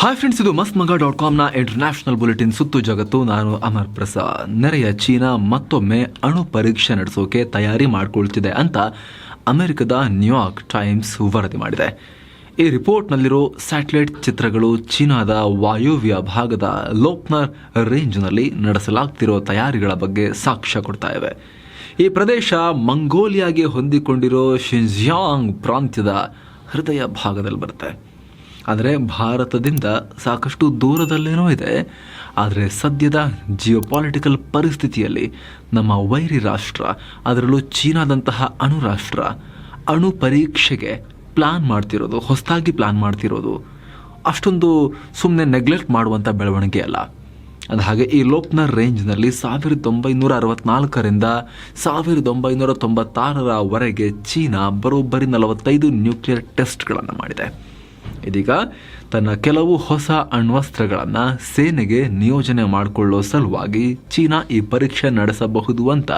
Hi friends ಇದು ಮಸ್ತ್ ಮಗ ಡಾಟ್ ಕಾಮ್ನ ಇಂಟರ್ನ್ಯಾಷನಲ್ ಬುಲೆಟಿನ್ ಸುತ್ತು ಜಗತ್ತು. ನಾನು ಅಮರ್ ಪ್ರಸಾದ್. ನೆರೆಯ ಚೀನಾ ಮತ್ತೊಮ್ಮೆ ಅಣು ಪರೀಕ್ಷೆ ನಡೆಸೋಕೆ ತಯಾರಿ ಮಾಡಿಕೊಳ್ತಿದೆ ಅಂತ ಅಮೆರಿಕದ ನ್ಯೂಯಾರ್ಕ್ ಟೈಮ್ಸ್ ವರದಿ ಮಾಡಿದೆ. ಈ ರಿಪೋರ್ಟ್ನಲ್ಲಿರೋ ಸ್ಯಾಟಲೈಟ್ ಚಿತ್ರಗಳು ಚೀನಾದ ವಾಯುವ್ಯ ಭಾಗದ ಲೋಪ್ನರ್ ರೇಂಜ್ನಲ್ಲಿ ನಡೆಸಲಾಗ್ತಿರೋ ತಯಾರಿಗಳ ಬಗ್ಗೆ ಸಾಕ್ಷ್ಯ ಕೊಡ್ತಾ ಇವೆ. ಈ ಪ್ರದೇಶ ಮಂಗೋಲಿಯಾಗೆ ಹೊಂದಿಕೊಂಡಿರೋ ಶಿಂಜಿಯಾಂಗ್ ಪ್ರಾಂತ್ಯದ ಹೃದಯ ಭಾಗದಲ್ಲಿ ಬರುತ್ತೆ. ಆದರೆ ಭಾರತದಿಂದ ಸಾಕಷ್ಟು ದೂರದಲ್ಲೇನೋ ಇದೆ. ಆದರೆ ಸದ್ಯದ ಜಿಯೋಪಾಲಿಟಿಕಲ್ ಪರಿಸ್ಥಿತಿಯಲ್ಲಿ ನಮ್ಮ ವೈರಿ ರಾಷ್ಟ್ರ, ಅದರಲ್ಲೂ ಚೀನಾದಂತಹ ಅಣು ರಾಷ್ಟ್ರ, ಅಣು ಪರೀಕ್ಷೆಗೆ ಪ್ಲಾನ್ ಮಾಡ್ತಿರೋದು, ಹೊಸದಾಗಿ ಪ್ಲಾನ್ ಮಾಡ್ತಿರೋದು. ಅಷ್ಟೊಂದು ಸುಮ್ಮನೆ ನೆಗ್ಲೆಕ್ಟ್ ಮಾಡುವಂಥ ಬೆಳವಣಿಗೆ ಅಲ್ಲ. ಅದು ಹಾಗೆ ಈ ಲೋಪ್ನ ರೇಂಜ್ನಲ್ಲಿ ಸಾವಿರದ ಒಂಬೈನೂರ ಅರವತ್ನಾಲ್ಕರಿಂದ ಸಾವಿರದ ಒಂಬೈನೂರ ತೊಂಬತ್ತಾರರವರೆಗೆ ಚೀನಾ ಬರೋಬ್ಬರಿ ನಲವತ್ತೈದು ನ್ಯೂಕ್ಲಿಯರ್ ಟೆಸ್ಟ್ಗಳನ್ನು ಮಾಡಿದೆ. ಇದೀಗ ತನ್ನ ಕೆಲವು ಹೊಸ ಅಣ್ವಸ್ತ್ರಗಳನ್ನು ಸೇನೆಗೆ ನಿಯೋಜನೆ ಮಾಡಿಕೊಳ್ಳೋ ಸಲುವಾಗಿ ಚೀನಾ ಈ ಪರೀಕ್ಷೆ ನಡೆಸಬಹುದು ಅಂತ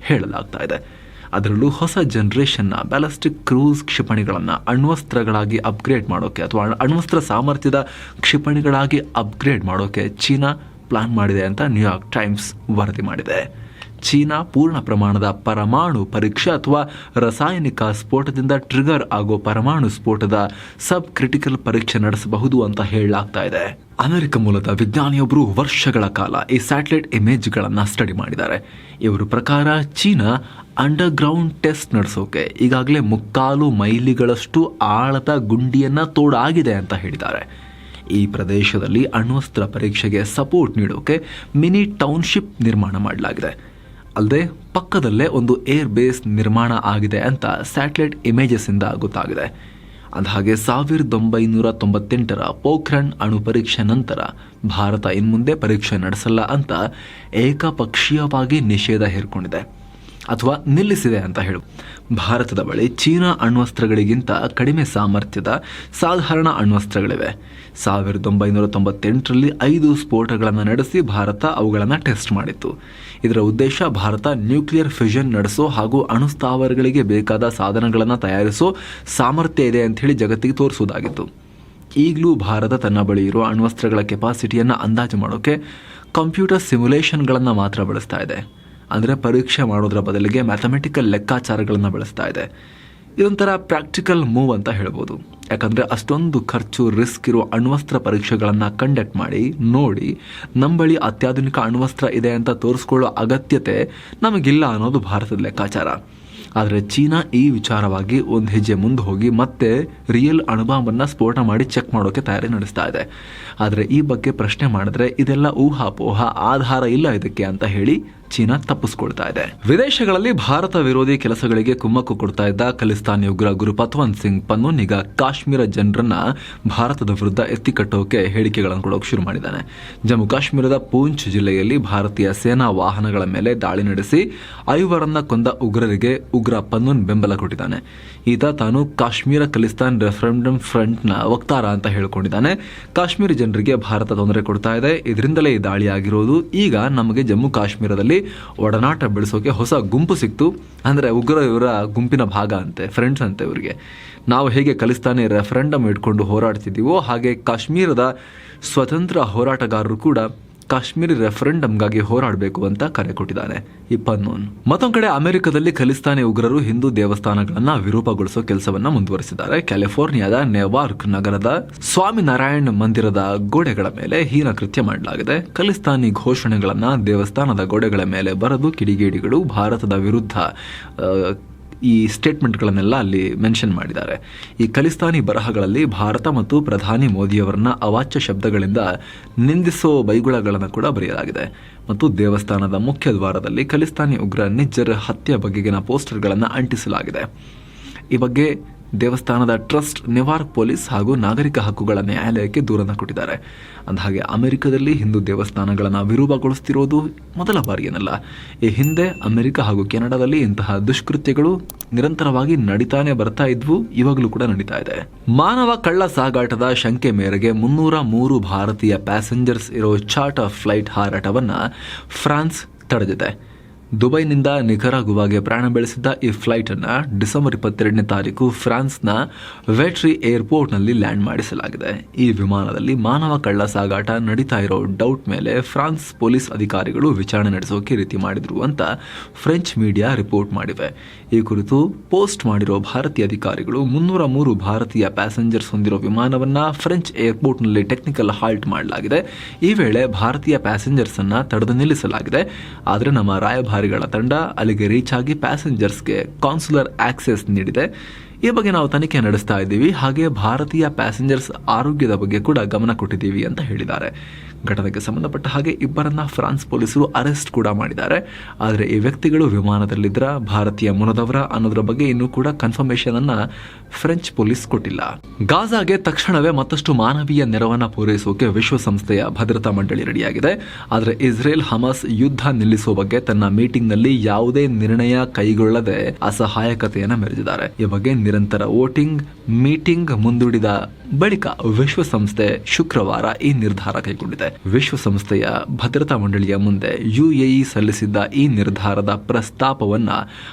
ಹೇಳಲಾಗ್ತಾ ಇದೆ. ಅದರಲ್ಲೂ ಹೊಸ ಜನ್ರೇಷನ್ನ ಬ್ಯಾಲಿಸ್ಟಿಕ್ ಕ್ರೂಸ್ ಕ್ಷಿಪಣಿಗಳನ್ನು ಅಣ್ವಸ್ತ್ರಗಳಾಗಿ ಅಪ್ಗ್ರೇಡ್ ಮಾಡೋಕ್ಕೆ ಅಥವಾ ಅಣ್ವಸ್ತ್ರ ಸಾಮರ್ಥ್ಯದ ಕ್ಷಿಪಣಿಗಳಾಗಿ ಅಪ್ಗ್ರೇಡ್ ಮಾಡೋಕ್ಕೆ ಚೀನಾ ಪ್ಲಾನ್ ಮಾಡಿದೆ ಅಂತ ನ್ಯೂಯಾರ್ಕ್ ಟೈಮ್ಸ್ ವರದಿ ಮಾಡಿದೆ. ಚೀನಾ ಪೂರ್ಣ ಪ್ರಮಾಣದ ಪರಮಾಣು ಪರೀಕ್ಷೆ ಅಥವಾ ರಾಸಾಯನಿಕ ಸ್ಫೋಟದಿಂದ ಟ್ರಿಗರ್ ಆಗೋ ಪರಮಾಣು ಸ್ಫೋಟದ ಸಬ್ ಕ್ರಿಟಿಕಲ್ ಪರೀಕ್ಷೆ ನಡೆಸಬಹುದು ಅಂತ ಹೇಳಲಾಗ್ತಾ ಇದೆ. ಅಮೆರಿಕ ಮೂಲದ ವಿಜ್ಞಾನಿಯೊಬ್ಬರು ವರ್ಷಗಳ ಕಾಲ ಈ ಸ್ಯಾಟಲೈಟ್ ಇಮೇಜ್ಗಳನ್ನು ಸ್ಟಡಿ ಮಾಡಿದ್ದಾರೆ. ಇವರ ಪ್ರಕಾರ ಚೀನಾ ಅಂಡರ್ ಗ್ರೌಂಡ್ ಟೆಸ್ಟ್ ನಡೆಸೋಕೆ ಈಗಾಗಲೇ ಮುಕ್ಕಾಲು ಮೈಲಿಗಳಷ್ಟು ಆಳದ ಗುಂಡಿಯನ್ನು ತೋಡಾಗಿದೆ ಅಂತ ಹೇಳಿದ್ದಾರೆ. ಈ ಪ್ರದೇಶದಲ್ಲಿ ಅಣ್ವಸ್ತ್ರ ಪರೀಕ್ಷೆಗೆ ಸಪೋರ್ಟ್ ನೀಡೋಕೆ ಮಿನಿ ಟೌನ್ಶಿಪ್ ನಿರ್ಮಾಣ ಮಾಡಲಾಗಿದೆ. ಅಲ್ಲದೆ ಪಕ್ಕದಲ್ಲೇ ಒಂದು ಏರ್ ಬೇಸ್ ನಿರ್ಮಾಣ ಆಗಿದೆ ಅಂತ ಸ್ಯಾಟಲೈಟ್ ಇಮೇಜಸ್ಸಿಂದ ಗೊತ್ತಾಗಿದೆ. ಅಂದಹಾಗೆ ಸಾವಿರದ ಒಂಬೈನೂರ ತೊಂಬತ್ತೆಂಟರ ಪೋಖ್ರಣ್ ಅಣು ಪರೀಕ್ಷೆ ನಂತರ ಭಾರತ ಇನ್ಮುಂದೆ ಪರೀಕ್ಷೆ ನಡೆಸಲ್ಲ ಅಂತ ಏಕಪಕ್ಷೀಯವಾಗಿ ನಿಷೇಧ ಹೇರ್ಕೊಂಡಿದೆ. ಅಥವಾ ನಿಲ್ಲಿಸಿದೆ ಅಂತ ಹೇಳು. ಭಾರತದ ಬಳಿ ಚೀನಾ ಅಣ್ವಸ್ತ್ರಗಳಿಗಿಂತ ಕಡಿಮೆ ಸಾಮರ್ಥ್ಯದ ಸಾಧಾರಣ ಅಣ್ವಸ್ತ್ರಗಳಿವೆ. ಸಾವಿರದ ಒಂಬೈನೂರ ತೊಂಬತ್ತೆಂಟರಲ್ಲಿ ಐದು ಸ್ಫೋಟಗಳನ್ನು ನಡೆಸಿ ಭಾರತ ಅವುಗಳನ್ನು ಟೆಸ್ಟ್ ಮಾಡಿತ್ತು. ಇದರ ಉದ್ದೇಶ ಭಾರತ ನ್ಯೂಕ್ಲಿಯರ್ ಫ್ಯೂಷನ್ ನಡೆಸೋ ಹಾಗೂ ಅಣುಸ್ಥಾವರಗಳಿಗೆ ಬೇಕಾದ ಸಾಧನಗಳನ್ನು ತಯಾರಿಸೋ ಸಾಮರ್ಥ್ಯ ಇದೆ ಅಂತ ಹೇಳಿ ಜಗತ್ತಿಗೆ ತೋರಿಸುವುದಾಗಿತ್ತು. ಈಗಲೂ ಭಾರತ ತನ್ನ ಬಳಿ ಇರುವ ಅಣ್ವಸ್ತ್ರಗಳ ಕೆಪಾಸಿಟಿಯನ್ನು ಅಂದಾಜು ಮಾಡೋಕೆ ಕಂಪ್ಯೂಟರ್ ಸಿಮ್ಯುಲೇಷನ್ಗಳನ್ನು ಮಾತ್ರ ಬಳಸ್ತಾ ಇದೆ. ಅಂದರೆ ಪರೀಕ್ಷೆ ಮಾಡೋದ್ರ ಬದಲಿಗೆ ಮ್ಯಾಥಮೆಟಿಕಲ್ ಲೆಕ್ಕಾಚಾರಗಳನ್ನು ಬಳಸ್ತಾ ಇದೆ. ಇದೊಂಥರ ಪ್ರಾಕ್ಟಿಕಲ್ ಮೂವ್ ಅಂತ ಹೇಳ್ಬೋದು. ಯಾಕಂದರೆ ಅಷ್ಟೊಂದು ಖರ್ಚು ರಿಸ್ಕ್ ಇರೋ ಅಣ್ವಸ್ತ್ರ ಪರೀಕ್ಷೆಗಳನ್ನು ಕಂಡಕ್ಟ್ ಮಾಡಿ, ನೋಡಿ ನಮ್ಮ ಬಳಿ ಅತ್ಯಾಧುನಿಕ ಅಣ್ವಸ್ತ್ರ ಇದೆ ಅಂತ ತೋರಿಸ್ಕೊಳ್ಳೋ ಅಗತ್ಯತೆ ನಮಗಿಲ್ಲ ಅನ್ನೋದು ಭಾರತದ ಲೆಕ್ಕಾಚಾರ. ಆದರೆ ಚೀನಾ ಈ ವಿಚಾರವಾಗಿ ಒಂದು ಹೆಜ್ಜೆ ಮುಂದೆ ಹೋಗಿ ಮತ್ತೆ ರಿಯಲ್ ಅಣುಬಾಂಬನ್ನು ಸ್ಫೋಟ ಮಾಡಿ ಚೆಕ್ ಮಾಡೋಕೆ ತಯಾರಿ ನಡೆಸ್ತಾ ಇದೆ. ಆದರೆ ಈ ಬಗ್ಗೆ ಪ್ರಶ್ನೆ ಮಾಡಿದ್ರೆ ಇದೆಲ್ಲ ಊಹಾಪೋಹ, ಆಧಾರ ಇಲ್ಲ ಇದಕ್ಕೆ ಅಂತ ಹೇಳಿ ಚೀನಾ ತಪ್ಪಿಸ್ಕೊಳ್ತಾ ಇದೆ. ವಿದೇಶಗಳಲ್ಲಿ ಭಾರತ ವಿರೋಧಿ ಕೆಲಸಗಳಿಗೆ ಕುಮ್ಮಕ್ಕು ಕೊಡ್ತಾ ಇದ್ದ ಖಲಿಸ್ತಾನಿ ಉಗ್ರ ಗುರು ಪತ್ವಂತ್ ಸಿಂಗ್ ಪನ್ನೂನ್ ಈಗ ಕಾಶ್ಮೀರ ಜನರನ್ನ ಭಾರತದ ವಿರುದ್ಧ ಎತ್ತಿಕಟ್ಟೋಕೆ ಹೇಳಿಕೆಗಳನ್ನು ಕೊಡೋಕೆ ಶುರು ಮಾಡಿದ್ದಾನೆ. ಜಮ್ಮು ಕಾಶ್ಮೀರದ ಪೂಂಚ್ ಜಿಲ್ಲೆಯಲ್ಲಿ ಭಾರತೀಯ ಸೇನಾ ವಾಹನಗಳ ಮೇಲೆ ದಾಳಿ ನಡೆಸಿ ಐವರನ್ನ ಕೊಂದ ಉಗ್ರರಿಗೆ ಉಗ್ರ ಪನ್ನೂನ್ ಬೆಂಬಲ ಕೊಟ್ಟಿದ್ದಾನೆ. ಈತ ತಾನು ಕಾಶ್ಮೀರ ಖಲಿಸ್ತಾನ್ ರೆಫರೆಂಡಮ್ ಫ್ರಂಟ್ನ ವಕ್ತಾರ ಅಂತ ಹೇಳಿಕೊಂಡಿದ್ದಾನೆ. ಕಾಶ್ಮೀರಿ ಜನರಿಗೆ ಭಾರತ ತೊಂದರೆ ಕೊಡ್ತಾ ಇದೆ. ಇದರಿಂದಲೇ ಈ ದಾಳಿ ಆಗಿರೋದು. ಈಗ ನಮಗೆ ಜಮ್ಮು ಕಾಶ್ಮೀರದಲ್ಲಿ ಒಡನಾಟ ಬೆಳೆಸೋಕೆ ಹೊಸ ಗುಂಪು ಸಿಕ್ತು. ಅಂದರೆ ಉಗ್ರ ಇವರ ಗುಂಪಿನ ಭಾಗ ಅಂತೆ ಫ್ರೆಂಡ್ಸ್ ಅಂತೆ ಇವರಿಗೆ. ನಾವು ಹೇಗೆ ಕಲಿಸ್ತಾನೆ ರೆಫರೆಂಡಮ್ ಇಟ್ಕೊಂಡು ಹೋರಾಡ್ತಿದ್ದೀವೋ, ಹಾಗೆ ಕಾಶ್ಮೀರದ ಸ್ವತಂತ್ರ ಹೋರಾಟಗಾರರು ಕೂಡ ಕಾಶ್ಮೀರಿ ರೆಫರೆಂಡಮ್ಗಾಗಿ ಹೋರಾಡಬೇಕು ಅಂತ ಕರೆ ಕೊಟ್ಟಿದ್ದಾನೆ. ಈ ಮತ್ತೊಂದು ಕಡೆ ಅಮೆರಿಕದಲ್ಲಿ ಖಲಿಸ್ತಾನಿ ಉಗ್ರರು ಹಿಂದೂ ದೇವಸ್ಥಾನಗಳನ್ನ ವಿರೂಪಗೊಳಿಸೋ ಕೆಲಸವನ್ನ ಮುಂದುವರಿಸಿದ್ದಾರೆ. ಕ್ಯಾಲಿಫೋರ್ನಿಯಾದ ನೆವಾರ್ಕ್ ನಗರದ ಸ್ವಾಮಿನಾರಾಯಣ್ ಮಂದಿರದ ಗೋಡೆಗಳ ಮೇಲೆ ಹೀನ ಕೃತ್ಯ ಮಾಡಲಾಗಿದೆ. ಖಲಿಸ್ತಾನಿ ಘೋಷಣೆಗಳನ್ನ ದೇವಸ್ಥಾನದ ಗೋಡೆಗಳ ಮೇಲೆ ಬರೆದು ಕಿಡಿಗೇಡಿಗಳು ಭಾರತದ ವಿರುದ್ಧ ಈ ಸ್ಟೇಟ್ಮೆಂಟ್ಗಳನ್ನೆಲ್ಲ ಅಲ್ಲಿ ಮೆನ್ಷನ್ ಮಾಡಿದ್ದಾರೆ. ಈ ಖಲಿಸ್ತಾನಿ ಬರಹಗಳಲ್ಲಿ ಭಾರತ ಮತ್ತು ಪ್ರಧಾನಿ ಮೋದಿಯವರನ್ನ ಅವಾಚ್ಯ ಶಬ್ದಗಳಿಂದ ನಿಂದಿಸೋ ಬೈಗುಳಗಳನ್ನು ಕೂಡ ಬರೆಯಲಾಗಿದೆ. ಮತ್ತು ದೇವಸ್ಥಾನದ ಮುಖ್ಯ ದ್ವಾರದಲ್ಲಿ ಖಲಿಸ್ತಾನಿ ಉಗ್ರ ನಿಜ್ಜರ್ ಹತ್ಯೆ ಬಗೆಗಿನ ಪೋಸ್ಟರ್ಗಳನ್ನು ಅಂಟಿಸಲಾಗಿದೆ. ಈ ಬಗ್ಗೆ ದೇವಸ್ಥಾನದ ಟ್ರಸ್ಟ್ ನೆವಾರ್ಕ್ ಪೊಲೀಸ್ ಹಾಗೂ ನಾಗರಿಕ ಹಕ್ಕುಗಳ ನ್ಯಾಯಾಲಯಕ್ಕೆ ದೂರನ್ನು ಕೊಟ್ಟಿದ್ದಾರೆ. ಅಂದಹಾಗೆ ಅಮೆರಿಕದಲ್ಲಿ ಹಿಂದೂ ದೇವಸ್ಥಾನಗಳನ್ನು ವಿರೂಪಗೊಳಿಸ್ತಿರೋದು ಮೊದಲ ಬಾರಿಯೇನಲ್ಲ. ಈ ಹಿಂದೆ ಅಮೆರಿಕ ಹಾಗೂ ಕೆನಡಾದಲ್ಲಿ ಇಂತಹ ದುಷ್ಕೃತ್ಯಗಳು ನಿರಂತರವಾಗಿ ನಡೀತಾನೆ ಬರ್ತಾ ಇದ್ವು, ಇವಾಗಲೂ ಕೂಡ ನಡೀತಾ ಇದೆ. ಮಾನವ ಕಳ್ಳ ಸಾಗಾಟದ ಶಂಕೆ ಮೇರೆಗೆ ಮುನ್ನೂರ ಮೂರು ಭಾರತೀಯ ಪ್ಯಾಸೆಂಜರ್ಸ್ ಇರೋ ಚಾರ್ಟರ್ ಫ್ಲೈಟ್ ಹಾರಾಟವನ್ನು ಫ್ರಾನ್ಸ್ ತಡೆದಿದೆ. ದುಬೈನಿಂದ ನಿಖರಾಗುವಾಗೆ ಪ್ರಯಾಣ ಬೆಳೆಸಿದ್ದ ಈ ಫ್ಲೈಟ್ ಅನ್ನ ಡಿಸೆಂಬರ್ ಇಪ್ಪತ್ತೆರಡನೇ ತಾರೀಕು ಫ್ರಾನ್ಸ್ನ ವೆಟ್ರಿ ಏರ್ಪೋರ್ಟ್ನಲ್ಲಿ ಲ್ಯಾಂಡ್ ಮಾಡಿಸಲಾಗಿದೆ. ಈ ವಿಮಾನದಲ್ಲಿ ಮಾನವ ಕಳ್ಳ ಸಾಗಾಟ ನಡೀತಾ ಇರೋ ಡೌಟ್ ಮೇಲೆ ಫ್ರಾನ್ಸ್ ಪೊಲೀಸ್ ಅಧಿಕಾರಿಗಳು ವಿಚಾರಣೆ ನಡೆಸೋಕೆ ರೀತಿ ಮಾಡಿದ್ರು ಅಂತ ಫ್ರೆಂಚ್ ಮೀಡಿಯಾ ರಿಪೋರ್ಟ್ ಮಾಡಿವೆ. ಈ ಕುರಿತು ಪೋಸ್ಟ್ ಮಾಡಿರೋ ಭಾರತೀಯ ಅಧಿಕಾರಿಗಳು ಮುನ್ನೂರ ಮೂರು ಭಾರತೀಯ ಪ್ಯಾಸೆಂಜರ್ಸ್ ಹೊಂದಿರೋ ವಿಮಾನವನ್ನ ಫ್ರೆಂಚ್ ಏರ್ಪೋರ್ಟ್ನಲ್ಲಿ ಟೆಕ್ನಿಕಲ್ ಹಾಲ್ಟ್ ಮಾಡಲಾಗಿದೆ. ಈ ವೇಳೆ ಭಾರತೀಯ ಪ್ಯಾಸೆಂಜರ್ಸ್ ಅನ್ನ ತಡೆದು ನಿಲ್ಲಿಸಲಾಗಿದೆ. ಆದರೆ ನಮ್ಮ ರಾಯಭಾರಿಗಳ ತಂಡ ಅಲ್ಲಿಗೆ ರೀಚ್ ಆಗಿ ಪ್ಯಾಸೆಂಜರ್ಸ್ಗೆ ಕಾನ್ಸುಲರ್ ಆಕ್ಸೆಸ್ ನೀಡಿದೆ. ಈ ಬಗ್ಗೆ ನಾವು ತನಿಖೆ ನಡೆಸ್ತಾ ಇದ್ದೀವಿ. ಹಾಗೆ ಭಾರತೀಯ ಪ್ಯಾಸೆಂಜರ್ಸ್ ಆರೋಗ್ಯದ ಬಗ್ಗೆ ಕೂಡ ಗಮನ ಕೊಟ್ಟಿದ್ದೀವಿ ಅಂತ ಹೇಳಿದ್ದಾರೆ. ಘಟನೆಗೆ ಸಂಬಂಧಪಟ್ಟ ಹಾಗೆ ಇಬ್ಬರನ್ನ ಫ್ರಾನ್ಸ್ ಪೊಲೀಸರು ಅರೆಸ್ಟ್ ಕೂಡ ಮಾಡಿದ್ದಾರೆ. ಆದರೆ ಈ ವ್ಯಕ್ತಿಗಳು ವಿಮಾನದಲ್ಲಿದ್ದರ ಭಾರತೀಯ ಮೂಲದವರ ಅನ್ನೋದ್ರ ಬಗ್ಗೆ ಇನ್ನೂ ಕೂಡ ಕನ್ಫರ್ಮೇಶನ್ ಅನ್ನ ಫ್ರೆಂಚ್ ಪೊಲೀಸ್ ಕೊಟ್ಟಿಲ್ಲ. ಗಾಜಾಗೆ ತಕ್ಷಣವೇ ಮತ್ತಷ್ಟು ಮಾನವೀಯ ನೆರವನ್ನ ಪೂರೈಸೋಕೆ ವಿಶ್ವಸಂಸ್ಥೆಯ ಭದ್ರತಾ ಮಂಡಳಿ ರೆಡಿಯಾಗಿದೆ. ಆದರೆ ಇಸ್ರೇಲ್ ಹಮಾಸ್ ಯುದ್ಧ ನಿಲ್ಲಿಸುವ ಬಗ್ಗೆ ತನ್ನ ಮೀಟಿಂಗ್ನಲ್ಲಿ ಯಾವುದೇ ನಿರ್ಣಯ ಕೈಗೊಳ್ಳದೆ ಅಸಹಾಯಕತೆಯನ್ನು ಮೆರೆದಿದ್ದಾರೆ. ಈ ಬಗ್ಗೆ ನಿರಂತರ ವೋಟಿಂಗ್, ಮೀಟಿಂಗ್ ಮುಂದೂಡಿದ ಬಳಿಕ ವಿಶ್ವಸಂಸ್ಥೆ ಶುಕ್ರವಾರ ಈ ನಿರ್ಧಾರ ಕೈಗೊಂಡಿದೆ. ವಿಶ್ವಸಂಸ್ಥೆಯ ಭದ್ರತಾ ಮಂಡಳಿಯ ಮುಂದೆ ಯುಎಇ ಸಲ್ಲಿಸಿದ್ದ ಈ ನಿರ್ಧಾರದ ಪ್ರಸ್ತಾಪವನ್ನ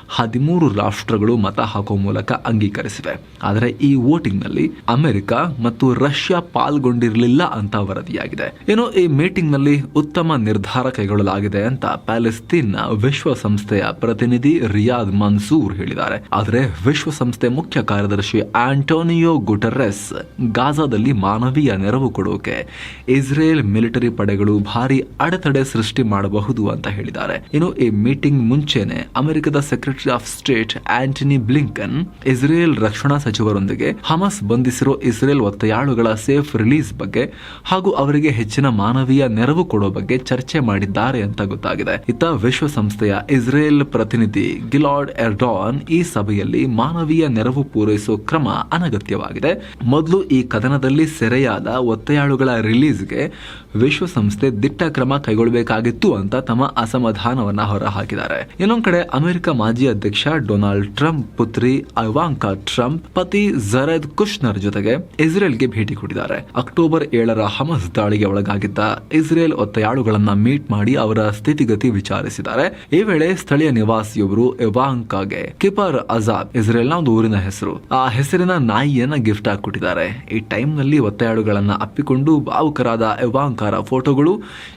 ಹದಿಮೂರು ರಾಷ್ಟ್ರಗಳು ಮತ ಹಾಕುವ ಮೂಲಕ ಅಂಗೀಕರಿಸಿವೆ. ಆದರೆ ಈ ವೋಟಿಂಗ್ನಲ್ಲಿ ಅಮೆರಿಕ ಮತ್ತು ರಷ್ಯಾ ಪಾಲ್ಗೊಂಡಿರಲಿಲ್ಲ ಅಂತ ವರದಿಯಾಗಿದೆ. ಏನೋ ಈ ಮೀಟಿಂಗ್ನಲ್ಲಿ ಉತ್ತಮ ನಿರ್ಧಾರ ಕೈಗೊಳ್ಳಲಾಗಿದೆ ಅಂತ ಪ್ಯಾಲೆಸ್ತೀನ್ ವಿಶ್ವಸಂಸ್ಥೆಯ ಪ್ರತಿನಿಧಿ ರಿಯಾದ್ ಮನ್ಸೂರ್ ಹೇಳಿದ್ದಾರೆ. ಆದರೆ ವಿಶ್ವಸಂಸ್ಥೆ ಮುಖ್ಯ ಕಾರ್ಯದರ್ಶಿ ಆಂಟೋನಿಯೋ ಗುಟರ್ರೆಸ್ ಗಾಜಾದಲ್ಲಿ ಮಾನವೀಯ ನೆರವು ಕೊಡೋಕೆ ಇಸ್ರೇಲ್ ಪಡೆಗಳು ಭಾರಿ ಅಡೆತಡೆ ಸೃಷ್ಟಿ ಮಾಡಬಹುದು ಅಂತ ಹೇಳಿದ್ದಾರೆ. ಇನ್ನು ಈ ಮೀಟಿಂಗ್ ಮುಂಚೆನೆ ಅಮೆರಿಕದ secretary of state Antony Blinken, Israel ರಕ್ಷಣಾ ಸಚಿವರೊಂದಿಗೆ ಹಮಾಸ್ ಬಂಧಿಸಿರೋ ಇಸ್ರೇಲ್ ಒತ್ತೆಯಾಳುಗಳ ಸೇಫ್ ರಿಲೀಸ್ ಬಗ್ಗೆ ಹಾಗೂ ಅವರಿಗೆ ಹೆಚ್ಚಿನ ಮಾನವೀಯ ನೆರವು ಕೊಡೋ ಬಗ್ಗೆ ಚರ್ಚೆ ಮಾಡಿದ್ದಾರೆ ಅಂತ ಗೊತ್ತಾಗಿದೆ. ಇತ್ತ ವಿಶ್ವಸಂಸ್ಥೆಯ ಇಸ್ರೇಲ್ ಪ್ರತಿನಿಧಿ ಗಿಲಾಡ್ ಎರ್ಡಾನ್ ಈ ಸಭೆಯಲ್ಲಿ ಮಾನವೀಯ ನೆರವು ಪೂರೈಸೋ ಕ್ರಮ ಅನಗತ್ಯವಾಗಿದೆ. ಮೊದಲು ಈ ಕದನದಲ್ಲಿ ಸೆರೆಯಾದ ಒತ್ತೆಯಾಳುಗಳ ರಿಲೀಸ್ಗೆ ವಿಶ್ವಸಂಸ್ಥೆ ದಿಟ್ಟ ಕ್ರಮ ಕೈಗೊಳ್ಳಬೇಕಾಗಿತ್ತು ಅಂತ ತಮ್ಮ ಅಸಮಾಧಾನವನ್ನ ಹೊರಹಾಕಿದ್ದಾರೆ. ಇನ್ನೊಂದ್ ಕಡೆ ಅಮೆರಿಕ ಮಾಜಿ ಅಧ್ಯಕ್ಷ ಡೊನಾಲ್ಡ್ ಟ್ರಂಪ್, ಪುತ್ರಿ ಐವಾಂಕಾ ಟ್ರಂಪ್, ಪತಿ ಜರದ್ ಕುಶ್ನರ್ ಜೊತೆಗೆ ಇಸ್ರೇಲ್ಗೆ ಭೇಟಿ ಕೊಟ್ಟಿದ್ದಾರೆ. ಅಕ್ಟೋಬರ್ ಏಳರ ಹಮಸ್ ದಾಳಿಗೆ ಒಳಗಾಗಿದ್ದ ಇಸ್ರೇಲ್ ಒತ್ತೆಯಾಳುಗಳನ್ನ ಮೀಟ್ ಮಾಡಿ ಅವರ ಸ್ಥಿತಿಗತಿ ವಿಚಾರಿಸಿದ್ದಾರೆ. ಈ ವೇಳೆ ಸ್ಥಳೀಯ ನಿವಾಸಿಯೊಬ್ಬರು ಇವಾಂಕಾಗೆ ಕಿಪರ್ ಅಜಾಬ್ ಇಸ್ರೇಲ್ನ ಒಂದು ಊರಿನ ಹೆಸರು. ಆ ಹೆಸರಿನ ನಾಯಿಯನ್ನ ಗಿಫ್ಟ್ ಆಗಿ ಕೊಟ್ಟಿದ್ದಾರೆ ಈ ಟೈಮ್ನಲ್ಲಿ ಒತ್ತೆಯಾಳುಗಳನ್ನ ಅಪ್ಪಿಕೊಂಡು ಭಾವುಕರಾದ ಇವಾಂಕಾರ ಫೋಟೋಗಳು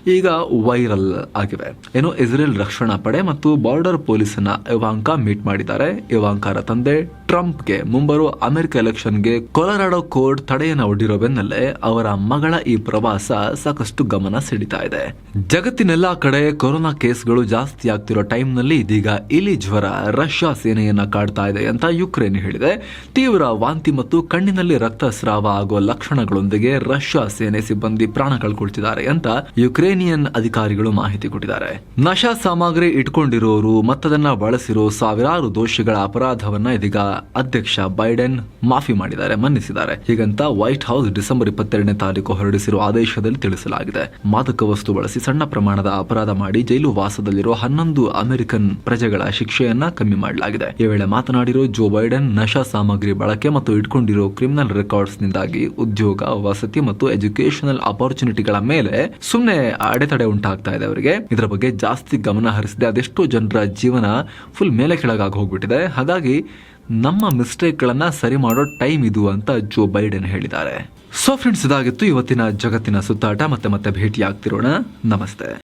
ಈಗ ವೈರಲ್ ಆಗಿವೆ. ಏನು, ಇಸ್ರೇಲ್ ರಕ್ಷಣಾ ಪಡೆ ಮತ್ತು ಬಾರ್ಡರ್ ಪೊಲೀಸನ್ನ ಇವಾಂಕಾ ಮೀಟ್ ಮಾಡಿದ್ದಾರೆ. ಇವಾಂಕಾರ ತಂದೆ ಟ್ರಂಪ್ಗೆ ಮುಂಬರುವ ಅಮೆರಿಕ ಎಲೆಕ್ಷನ್ಗೆ ಕೊಲರಾಡೋ ಕೋರ್ಟ್ ತಡೆಯನ್ನು ಒಡ್ಡಿರೋ ಬೆನ್ನಲ್ಲೇ ಅವರ ಮಗಳ ಈ ಪ್ರವಾಸ ಸಾಕಷ್ಟು ಗಮನ ಸೆಳೀತಾ ಇದೆ. ಜಗತ್ತಿನೆಲ್ಲಾ ಕಡೆ ಕೊರೋನಾ ಕೇಸ್ಗಳು ಜಾಸ್ತಿ ಆಗ್ತಿರೋ ಟೈಮ್ನಲ್ಲಿ ಇದೀಗ ಇಲಿ ಜ್ವರ ರಷ್ಯಾ ಸೇನೆಯನ್ನ ಕಾಡ್ತಾ ಇದೆ ಅಂತ ಯುಕ್ರೇನ್ ಹೇಳಿದೆ. ತೀವ್ರ ವಾಂತಿ ಮತ್ತು ಕಣ್ಣಿನಲ್ಲಿ ರಕ್ತಸ್ರಾವ ಆಗುವ ಲಕ್ಷಣಗಳೊಂದಿಗೆ ರಷ್ಯಾ ಸೇನೆ ಸಿಬ್ಬಂದಿ ಪ್ರಾಣ ಕಳ್ಕೊಳ್ತಿದ್ದಾರೆ ಅಂತ ಯುಕ್ರೇನಿಯನ್ ಅಧಿಕಾರಿಗಳು ಮಾಹಿತಿ ಕೊಟ್ಟಿದ್ದಾರೆ. ನಶಾ ಸಾಮಗ್ರಿ ಇಟ್ಕೊಂಡಿರೋರು ಮತ್ತದನ್ನ ಬಳಸಿರೋ ಸಾವಿರಾರು ದೋಷಿಗಳ ಅಪರಾಧವನ್ನ ಇದೀಗ ಅಧ್ಯಕ್ಷ ಬೈಡೆನ್ ಮಾಫಿ ಮಾಡಿದ್ದಾರೆ, ಮನ್ನಿಸಿದ್ದಾರೆ. ಹೀಗಂತ ವೈಟ್ ಹೌಸ್ ಡಿಸೆಂಬರ್ ಇಪ್ಪತ್ತೆರಡನೇ ತಾರೀಕು ಹೊರಡಿಸಿರುವ ಆದೇಶದಲ್ಲಿ ತಿಳಿಸಲಾಗಿದೆ. ಮಾದಕ ವಸ್ತು ಬಳಸಿ ಸಣ್ಣ ಪ್ರಮಾಣದ ಅಪರಾಧ ಮಾಡಿ ಜೈಲು ವಾಸದಲ್ಲಿರುವ ಹನ್ನೊಂದು ಅಮೆರಿಕನ್ ಪ್ರಜೆಗಳ ಶಿಕ್ಷೆಯನ್ನ ಕಮ್ಮಿ ಮಾಡಲಾಗಿದೆ. ಈ ವೇಳೆ ಮಾತನಾಡಿರೋ ಜೋ ಬೈಡೆನ್, ನಶಾ ಸಾಮಗ್ರಿ ಬಳಕೆ ಮತ್ತು ಇಟ್ಕೊಂಡಿರೋ ಕ್ರಿಮಿನಲ್ ರೆಕಾರ್ಡ್ಸ್ ನಿಂದಾಗಿ ಉದ್ಯೋಗ, ವಸತಿ ಮತ್ತು ಎಜುಕೇಶನಲ್ ಅಪರ್ಚುನಿಟಿಗಳ ಮೇಲೆ ಸುಮ್ಮನೆ ಅಡೆತಡೆ ಉಂಟಾಗ್ತಾ ಇದೆ ಅವರಿಗೆ. ಇದರ ಬಗ್ಗೆ ಜಾಸ್ತಿ ಗಮನ ಹರಿಸಿದೆ ಅದೆಷ್ಟೋ ಜನರ ಜೀವನ ಫುಲ್ ಮೇಲೆ ಕೆಳಗಾಗಿ ಹೋಗ್ಬಿಟ್ಟಿದೆ. ಹಾಗಾಗಿ ನಮ್ಮ ಮಿಸ್ಟೇಕ್ಗಳನ್ನ ಸರಿ ಮಾಡೋ ಟೈಮ್ ಇದು ಅಂತ ಜೋ ಬೈಡೆನ್ ಹೇಳಿದ್ದಾರೆ. ಸೊ ಫ್ರೆಂಡ್ಸ್ ಇದಾಗಿತ್ತು ಇವತ್ತಿನ ಜಗತ್ತಿನ ಸುತ್ತಾಟ. ಮತ್ತೆ ಮತ್ತೆ ಭೇಟಿ ಆಗ್ತಿರೋಣ ನಮಸ್ತೆ.